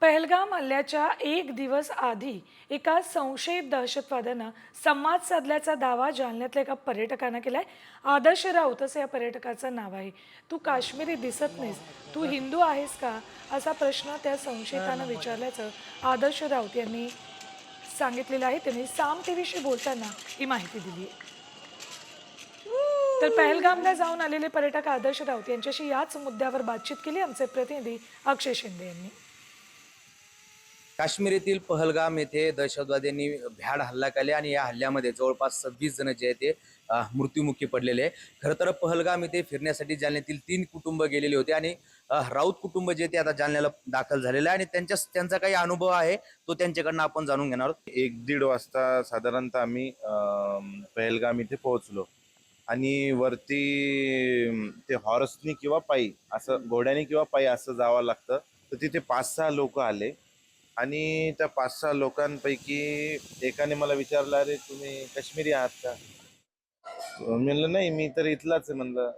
पहलगाम हल्ल्याच्या एक दिवस आधी एका संशयित दहशतवाद्यानं संवाद साधल्याचा दावा जालन्यातल्या एका पर्यटकानं केलाय. आदर्श राऊत असं या पर्यटकाचं नाव आहे. तू काश्मीरी दिसत नाहीस. तू हिंदू आहेस का? असा प्रश्न त्या संशयितानं विचारल्याचं आदर्श राऊत यांनी सांगितलेलं आहे. त्यांनी साम टीव्हीशी बोलताना ही माहिती दिली आहे. तर पहलगामला जाऊन आलेले पर्यटक आदर्श राऊत यांच्याशी याच मुद्द्यावर बातचीत केली. आमचे प्रतिनिधी अक्षय शिंदे यांनी. काश्मीर येथील पहलगाम येथे दहशतवाद्यांनी भ्याड हल्ला केला आणि या हल्ल्यामध्ये जवळपास सव्वीस जण जे आहे ते मृत्युमुखी पडलेले आहे. खरं तर पहलगाम येथे फिरण्यासाठी जालन्यातील तीन कुटुंब गेलेले होते आणि राऊत कुटुंब जे ते आता जालन्याला दाखल झालेलं आहे आणि त्यांच्या त्यांचा काही अनुभव आहे तो त्यांच्याकडनं आपण जाणून घेणार आहोत. एक दीड वाजता साधारणतः आम्ही पहलगाम इथे पोहोचलो आणि वरती ते हॉर्सनी किंवा पायी असं घोड्याने किंवा पायी असं जावं लागतं. तर तिथे पाच सहा लोक आले. आणि त्या पाच सहा लोकांपैकी एकाने मला विचारलं अरे तुम्ही काश्मीरी आहात का? म्हणलं नाही मी तर इथलाच आहे. म्हणलं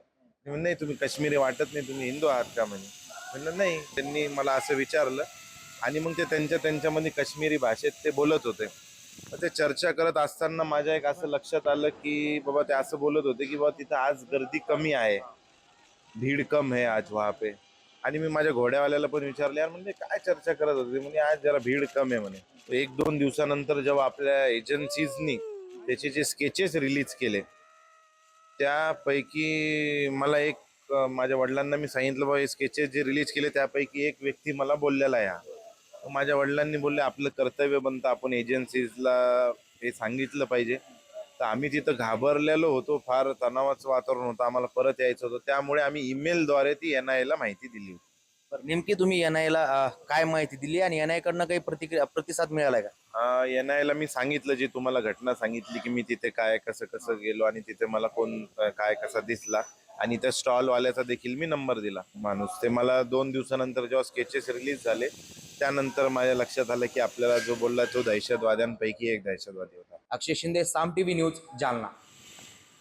म्हणलं, नाही तुम्ही काश्मीरी वाटत नाही तुम्ही हिंदू आहात का? म्हणे. म्हणलं नाही. त्यांनी मला असं विचारलं आणि मग ते त्यांच्या त्यांच्यामध्ये काश्मीरी भाषेत ते बोलत होते. मग ते चर्चा करत असताना माझ्या एक असं लक्षात आलं की बाबा ते असं बोलत होते की बाबा तिथं आज गर्दी कमी आहे. भीड कम है आज वहाँ पे आणि मी माझ्या घोड्यावाल्याला पण विचारले यार म्हणजे काय चर्चा करत होते? म्हणजे आज जरा भीड कमी आहे म्हणे. एक दोन दिवसानंतर जेव्हा आपल्या एजन्सीजनी त्याचे जे स्केचेस रिलीज केले त्यापैकी मला एक माझ्या वडिलांना मी सांगितलं बाबा हे स्केचेस जे रिलीज केले त्यापैकी एक व्यक्ती मला बोललेला आहे हा. माझ्या वडिलांनी बोलले आपलं कर्तव्य बनतं आपण एजन्सीजला हे सांगितलं पाहिजे. तर आम्ही तिथं घाबरलेलो होतो. फार तणावाचं वातावरण होतं. आम्हाला परत यायचं होतं. त्यामुळे आम्ही ईमेलद्वारे ती एन ला माहिती दिली होती. बरं, नेमकी तुम्ही एन ला काय माहिती दिली आणि एन कडनं काही प्रतिक्रिया प्रतिसाद मिळालाय का? एन ला मी सांगितलं जी तुम्हाला घटना सांगितली की मी तिथे काय कसं कसं गेलो आणि तिथे मला कोण अं, काय कसा दिसला. आणि त्या स्टॉल वाल्याचा देखील मी नंबर दिला माणूस. ते मला दोन दिवसानंतर जेव्हा स्केचेस रिलीज झाले त्यानंतर माझ्या लक्षात आलं की आपल्याला जो बोलला तो दहशतवाद्यांपैकी एक दहशतवादी होता. Akshay Shinde Saam TV news Jalna.